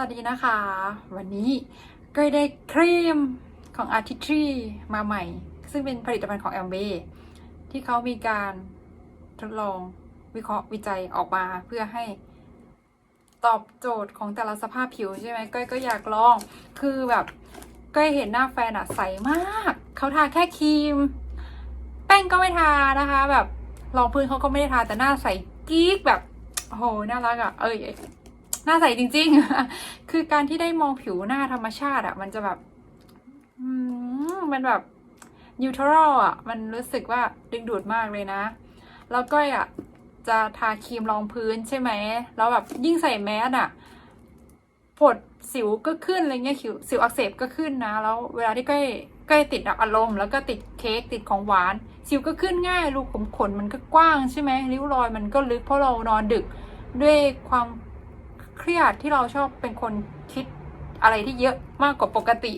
วัสดีนะคะ วันนี้ก็ได้ครีมของ a r t i t r y มาใหม่ ซึ่งเป็นผลิตภัณฑ์ของ a m w a y ที่เขามีการทดลองวิเคราะห์วิจัยออกมาเพื่อให้ตอบโจทย์ของแต่ละสภาพผิวใช่ไหมก้อยก็อยากลอง คือแบบก้อยเห็นหน้าแฟนอะใสมาก เขาทาแค่ครีม แป้งก็ไม่ทานะคะ แบบรองพื้นเขาก็ไม่ได้ทาแต่หน้าใสกิ๊กแบบโอ้โหน่ารักอะเอ้ย หน้าใสจริง ๆ คือการที่ได้มองผิวหน้าธรรมชาติอะมันจะแบบมันแบบนิวทรัลอะมันรู้สึกว่าดึงดูดมากเลยนะ แล้วก็อะจะทาครีมรองพื้นใช่ไหม แล้วแบบยิ่งใส่แมสอะผดสิวก็ขึ้นอะไรเงี้ยสิวสิวอักเสบก็ขึ้นนะ แล้วเวลาที่ใกล้ใกล้ติดอารมณ์ แล้วก็ติดเค้กติดของหวาน สิวก็ขึ้นง่ายรูขุมขนมันก็กว้างใช่ไหมริ้วรอยมันก็ลึกเพราะเรานอนดึกด้วยความ เครียดที่เราชอบเป็นคนคิดอะไรที่เยอะมากกว่าปกติ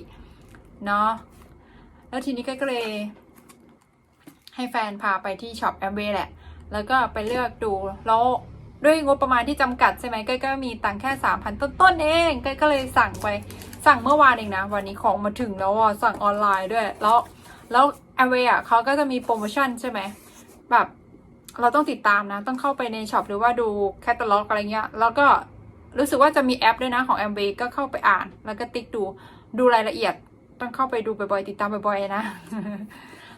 เนาะแล้วทีนี้ก็เลยให้แฟนพาไปที่ช็อปแอมเวย์แหละ แล้วก็ไปเลือกดูแล้วด้วยงบประมาณที่จำกัดใช่ไหมก้อยก็มีตังค์แค่สามพันต้นๆเองก้อยก็เลยสั่งไปสั่งเมื่อวานเองนะ วันนี้ของมาถึงแล้วอะสั่งออนไลน์ด้วย แล้วแล้วแอมเวย์อะเขาก็จะมีโปรโมชั่นใช่ไหมแบบเราต้องติดตามนะ ต้องเข้าไปในช็อปหรือว่าดูแคตตาล็อกอะไรเงี้ย แล้วก็ รู้สึกว่าจะมีแอปด้วยนะของ a m w a y ก็เข้าไปอ่าน แล้วก็ติ๊กดูดูรายละเอียดต้องเข้าไปดูบ่อยๆติดตามบ่อยๆนะ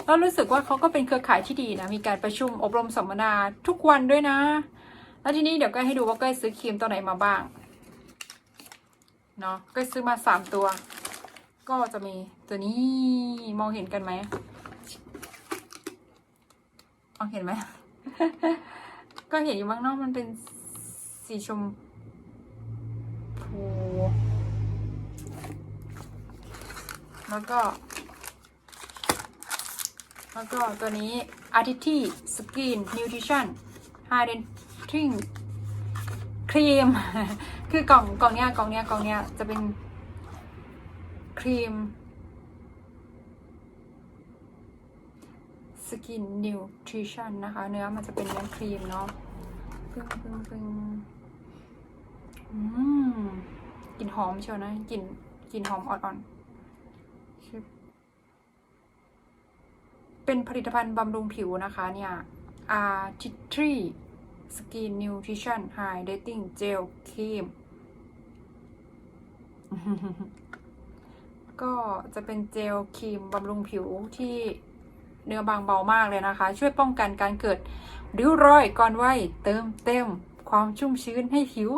แล้วรู้สึกว่าเขาก็เป็นเครือข่ายที่ดีนะ มีการประชุมอบรมสัมมนาทุกวันด้วยนะ แล้วทีนี้เดี๋ยวก็ให้ดูว่าก้อยซื้อครีมตัวไหนมาบ้างเนาะก้อยซื้อมาสามตัว ก็จะมีตัวนี้มองเห็นกันไหมมองเห็นไหม ก็เห็นอยู่บ้างนอกมันเป็นสีชม พูแล้วก็ แล้วก็ตัวนี้ Artity Skin Nutrition Hydrating ครีมคือกล่องกล่องเนี้ยกล่องเนี้ยกล่องเนี้ยจะเป็นครีมสกินนิวทริชั่นนะคะ เนื้อมันจะเป็นเนื้อครีมเนาะปึ้งปึ้งปึ้ง อืมกลิ่นหอมเชียวนะกลิ่นกลิ่นหอมอ่อนๆ เป็นผลิตภัณฑ์บำรุงผิวนะคะเนี่ย Artistry Skin Nutrition Hydrating Gel Cream ก็จะเป็นเจลครีมบำรุงผิวที่เนื้อบางเบามากเลยนะคะ ช่วยป้องกันการเกิดริ้วรอยก่อนวัยเติมเต็มความชุ่มชื้นให้ผิว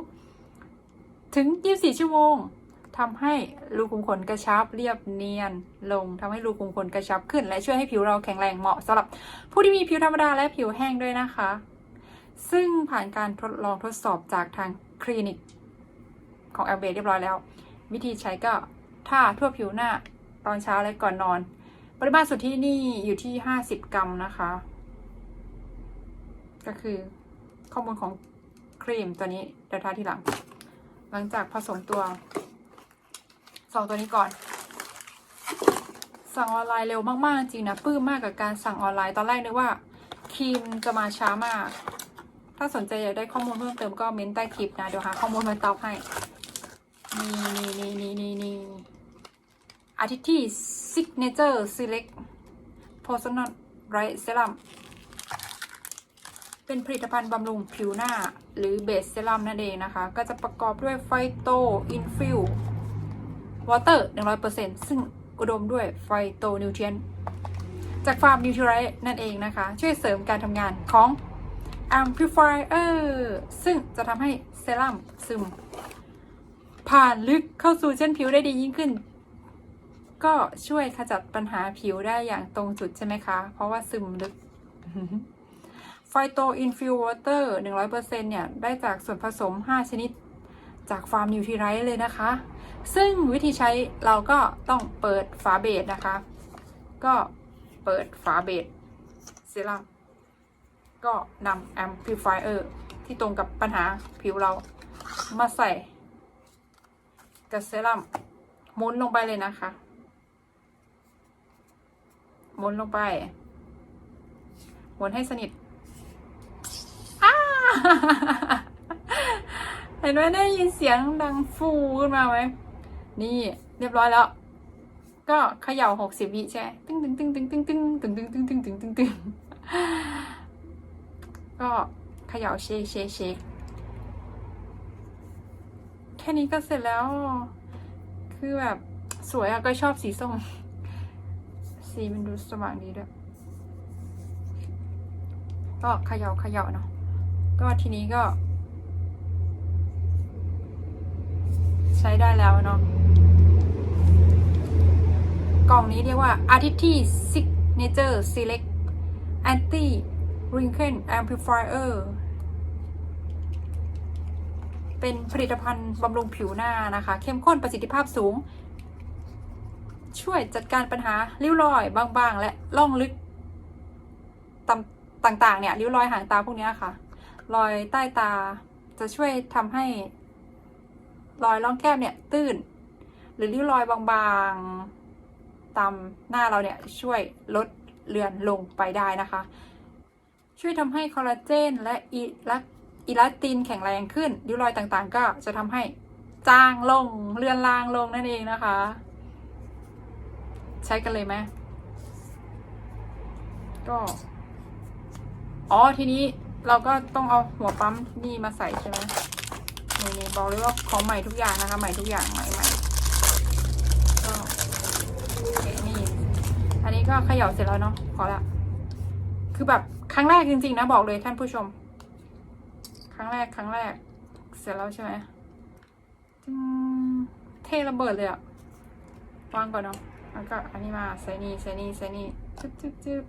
ถึง 24 ชั่วโมงทำให้รูขุมขนกระชับเรียบเนียนลงทำให้รูขุมขนกระชับขึ้น และช่วยให้ผิวเราแข็งแรงเหมาะสำหรับผู้ที่มีผิวธรรมดาและผิวแห้งด้วยนะคะ ซึ่งผ่านการทดลองทดสอบจากทางคลินิกของแอลเบเรียบร้อยแล้ว วิธีใช้ก็ท่าทั่วผิวหน้าตอนเช้าและก่อนนอน ปริมาตรสุทธินี่อยู่ที่ห้าสิบกรัมนะคะ ก็คือข้อมูลของครีมตัวนี้เดี๋ยวทาทีหลัง หลังจากผสมตัวสองตัวนี้ก่อน สั่งออนไลน์เร็วมากๆ จริงนะปื้มมากกับการสั่งออนไลน์ตอนแรกนึกว่าครีมจะมาช้ามาก ถ้าสนใจอยากได้ข้อมูลเพิ่มเติมก็เม้นใต้คลิปนะ เดี๋ยวหาข้อมูลมาตอบให้นี่นี่นี่นี่นี่อาทิตย์ที่ Signature Select Personal Bright Serum เป็นผลิตภัณฑ์บำรุงผิวหน้า หรือเบสเซรั่มนั่นเองนะคะ ก็จะประกอบด้วยไฟโตอินฟิววอเตอร์100%ซึ่งอุดมด้วยไฟโตนิวเทรียนจากฟาร์มนิวทรีไรนั่นเองนะคะ ช่วยเสริมการทำงานของ Amplifier ซึ่งจะทำให้เซรั่มซึม ผ่านลึกเข้าสู่เส้นผิวได้ดียิ่งขึ้น ก็ช่วยขจัดปัญหาผิวได้อย่างตรงจุดใช่ไหมคะ เพราะว่าซึมลึก ไฟโตอินฟิววอเตอร์100%เนี่ย ได้จากส่วนผสม 5 ชนิดจากฟาร์มนิวทรีไรท์เลยนะคะ ซึ่งวิธีใช้เราก็ต้องเปิดฝาเบสนะคะ ก็เปิดฝาเบสเซรั่มก็นำแอมพลิฟายเออร์ที่ตรงกับปัญหาผิวเรามาใส่กับเซรั่มหมุนลงไปเลยนะคะหมุนลงไปหมุนให้สนิท เห็นไหมได้ยินเสียงดังฟูขึ้นมาไหม นี่เรียบร้อยแล้ว ก็เขย่าหกสิบวิใช่ตึ้งตึ้งตึ้งตึ้งตึ้งตึ้งตึ้งตึ้งตึ้งตึ้งตึ้งตึ้งตึ้งก็เขย่าเชคเชคเชคแค่นี้ก็เสร็จแล้ว คือแบบสวยอะก็ชอบสีส้ม สีมันดูสว่างดีด้วยก็เขย่าเขย่าเนาะ ก็ทีนี้ก็ ใช้ได้แล้วเนาะกล่องนี้เรียกว่า Artiti Signature Select Anti Wrinkle Amplifier เป็นผลิตภัณฑ์บำรุงผิวหน้านะคะ เข้มข้นประสิทธิภาพสูง ช่วยจัดการปัญหาริ้วรอยบางๆ และล่องลึกต่างๆ เนี่ย ริ้วรอยหางตาพวกนี้ค่ะ รอยใต้ตา จะช่วยทำให้ รอยร่องแก้มเนี่ยตื้น หรือริ้วรอยบางๆตามหน้าเราเนี่ยช่วยลดเลือนลงไปได้นะคะ ช่วยทำให้คอลลาเจนและอีลักอีลาสตินแข็งแรงขึ้นริ้วรอยต่างๆ ก็จะทำให้จางลงเลือนลางลงนั่นเองนะคะ ใช้กันเลยไหมก็ อ๋อทีนี้ เราก็ต้องเอาหัวปั๊มนี่มาใส่ใช่ไหมนี่นี่บอกเลยว่าของใหม่ทุกอย่างนะคะ ใหม่ทุกอย่างใหม่ใหม่ก็โอเคนี่ อันนี้ก็เขย่าเสร็จแล้วเนาะพอละ คือแบบครั้งแรกจริงๆนะบอกเลยท่านผู้ชม ครั้งแรกครั้งแรก เสร็จแล้วใช่ไหมอืมเทระเบิดเลยอะวางก่อนเนาะแล้วก็อันนี้มาใส่นี่ใส่นี่ใส่นี่จึ๊บจึ๊บจึ๊บ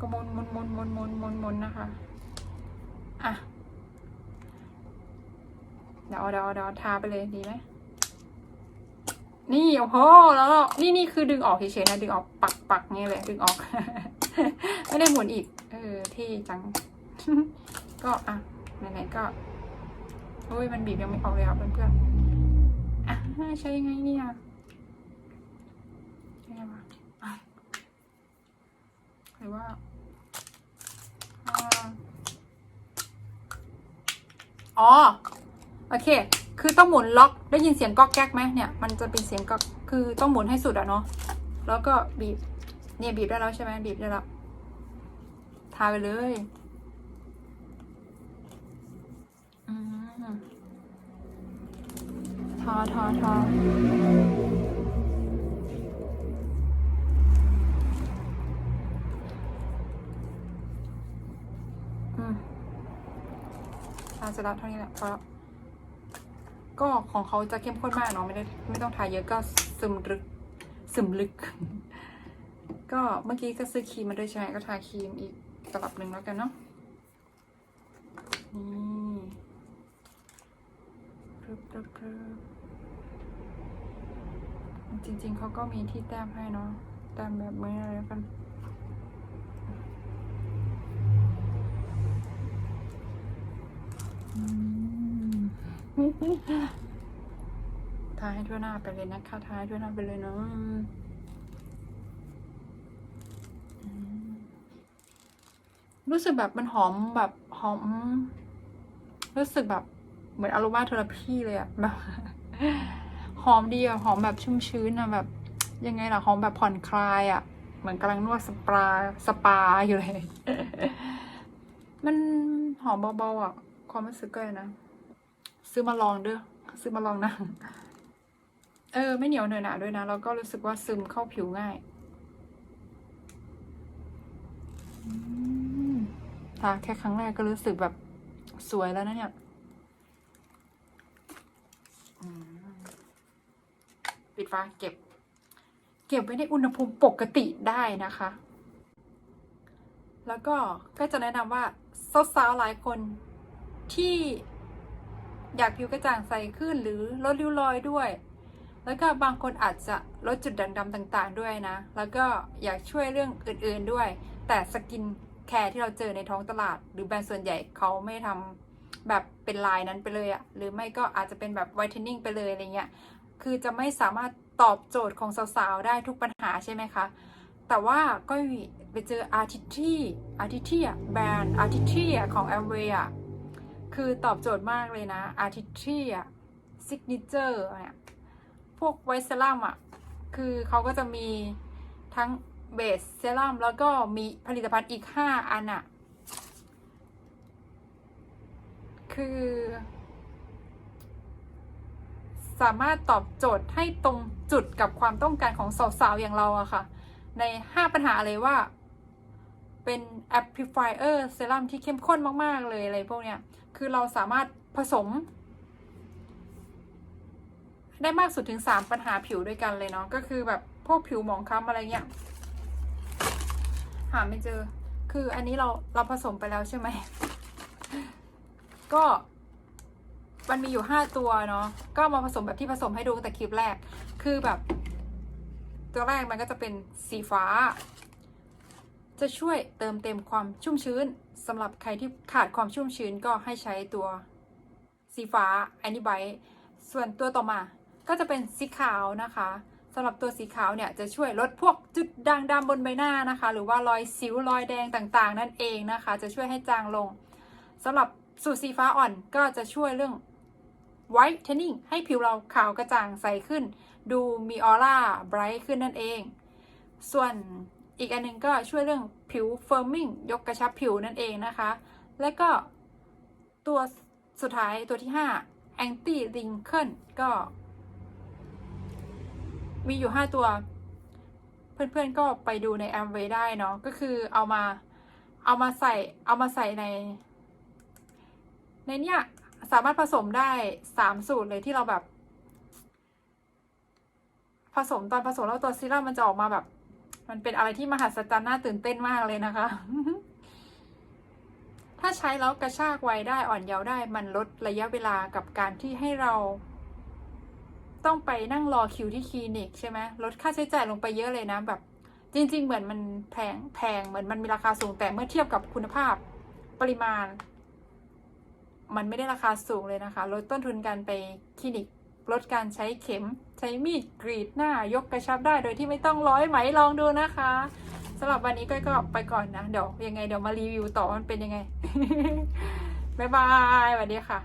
ก็มุนมุนมุนมุนมุนมุนมุนนะคะ อะ เดี๋ยวเอาเดี๋ยวเอาเดี๋ยวทาไปเลยดีไหม นี่โอ้โหแล้วนี่นี่คือดึงออกเฉยๆนะดึงออกปักปักๆนี่เลยดึงออก ไม่ได้หมุนอีก เออเท่จัง ก็อะไหนๆก็โอ้ยมันบีบยังไม่ออกเลยอะเพื่อนๆอะใช้ยังไงเนี่ยใช่ไหมอะหรือว่าอ่า อ๋อ โอเค คือต้องหมุนล็อก ได้ยินเสียงก๊อกแก๊กไหมเนี่ย มันจะเป็นเสียงก๊อก คือต้องหมุนให้สุดอะเนาะ แล้วก็บีบ เนี่ยบีบได้แล้วใช่ไหมบีบได้แล้ว ทาไปเลยอืมทาทาทาอืมทา เสร็จแล้วเท่านี้แหละพอแล้วก็ของเขาจะเข้มข้นมากเนาะไม่ได้ไม่ต้องทาเยอะก็ซึมลึกซึมลึก ก็เมื่อกี้ก็ซื้อครีมมาด้วยใช่ไหมก็ทาครีมอีกตลับหนึ่งแล้วกันเนาะนี่รึบรึบรึบจริง ๆเขาก็มีที่แต้มให้เนาะแต้มแบบมืออะไรกัน อืม ทาให้ทั่วหน้าไปเลยนะคะทาให้ทั่วหน้าไปเลยเนาะรู้สึกแบบมันหอมแบบหอม รู้สึกแบบเหมือนอโรมาเทอราพีเลยอะแบบหอมดีอะหอมแบบชุ่มชื้นอะแบบ ยังไงล่ะหอมแบบผ่อนคลายอะเหมือนกำลังนวดสปาสปาอยู่เลย มันหอมเบาๆอะความรู้สึกก็เลยนะ ซื้อมาลองเด้อซื้อมาลองนะเออ ไม่เหนียวเหนอะหนาด้วยนะแล้วก็รู้สึกว่าซึมเข้าผิวง่ายทาแค่ครั้งแรกก็รู้สึกแบบสวยแล้วนะเนี่ยปิดฟ้าเก็บ เก็บไว้ในอุณหภูมิปกติได้นะคะ แล้วก็ก็จะแนะนำว่าสาวๆหลายคนที่ อยากผิวกระจ่างใสขึ้นหรือลดริ้วรอยด้วย แล้วก็บางคนอาจจะลดจุดด่างดำต่างๆด้วยนะ แล้วก็อยากช่วยเรื่องอื่นๆด้วย แต่สกินแคร์ที่เราเจอในท้องตลาด หรือแบรนด์ส่วนใหญ่เขาไม่ทำแบบเป็นลายนั้นไปเลยอะหรือไม่ก็อาจจะเป็นแบบไวท์เทนนิ่งไปเลยอะไรเงี้ย คือจะไม่สามารถตอบโจทย์ของสาวๆ ได้ทุกปัญหาใช่ไหมคะ แต่ว่าก็ไปเจอ Artiti Artiti อะแบรนด์ Artiti อะของ Amway อะ คือตอบโจทย์มากเลยนะ Artistry อะ Signature เนี่ยพวกไวท์เซรั่มอะ คือเขาก็จะมีทั้งเบสเซรั่มแล้วก็มีผลิตภัณฑ์อีก 5 อันอะคือ สามารถตอบโจทย์ให้ตรงจุดกับความต้องการของสาวๆ อย่างเราอะค่ะ ใน 5 ปัญหาเลยว่า เป็น amplifier เซรั่มที่เข้มข้นมาก ๆ เลยอะไรพวกเนี้ย คือเราสามารถผสม ได้มากสุดถึง 3 ปัญหาผิวด้วยกันเลยเนาะก็คือแบบพวกผิวหมองคล้ำอะไรเงี้ยหาไม่เจอ คืออันนี้เราเราผสมไปแล้วใช่ไหม ก็มันมีอยู่ 5 ตัวเนาะ ก็มาผสมแบบที่ผสมให้ดูตั้งแต่คลิปแรก คือแบบ ตัวแรกมันก็จะเป็นสีฟ้า จะช่วยเติมเต็มความชุ่มชื้น สำหรับใครที่ขาดความชุ่มชื้นก็ให้ใช้ตัวสีฟ้าอันนี้ไบส่วนตัวต่อมาก็จะเป็นสีขาวนะคะสำหรับตัวสีขาวเนี่ยจะช่วยลดพวกจุดด่างดำบนใบหน้านะคะ หรือว่ารอยสิวรอยแดงต่างๆ นั่นเองนะคะ จะช่วยให้จางลงสำหรับสูตรสีฟ้าอ่อนก็จะช่วยเรื่อง whitening ให้ผิวเราขาวกระจ่างใสขึ้น ดูมีออร่าไบรท์ขึ้นนั่นเอง ส่วนอีกอันหนึงก็ช่วยเรื่อง ผิวเฟิร์มมิ่งยกกระชับผิวนั่นเองนะคะ และก็ตัวสุดท้ายตัวที่5 anti wrinkle ก็ มีอยู่ 5 ตัว เพื่อนๆก็ไปดูใน Amway ได้เนาะก็คือเอามาเอามาใส่เอามาใส่ใน ในเนี้ยสามารถผสมได้ 3 สูตรเลยที่เราแบบ ผสมตอนผสมแล้วตัวซีรั่มมันจะออกมาแบบ มันเป็นอะไรที่มหัศจรรย์น่าตื่นเต้นมากเลยนะคะ ถ้าใช้แล้วกระชากไวได้อ่อนเยาว์ได้ มันลดระยะเวลากับการที่ให้เรา ต้องไปนั่งรอคิวที่คลินิกใช่ไหมลดค่าใช้จ่ายลงไปเยอะเลยนะแบบ จริง ๆ เหมือนมันแพงแพงเหมือนมันมีราคาสูงแต่เมื่อเทียบกับคุณภาพปริมาณ มันไม่ได้ราคาสูงเลยนะคะ ลดต้นทุนการไปคลินิก ลดการใช้เข็มใช้มีดกรีดหน้ายกกระชับได้โดยที่ไม่ต้องร้อยไหมลองดูนะคะสำหรับวันนี้ก้อยก็ไปก่อนนะ เดี๋ยวยังไงเดี๋ยวมารีวิวต่อมันเป็นยังไง บ๊ายบายสวัสดีค่ะ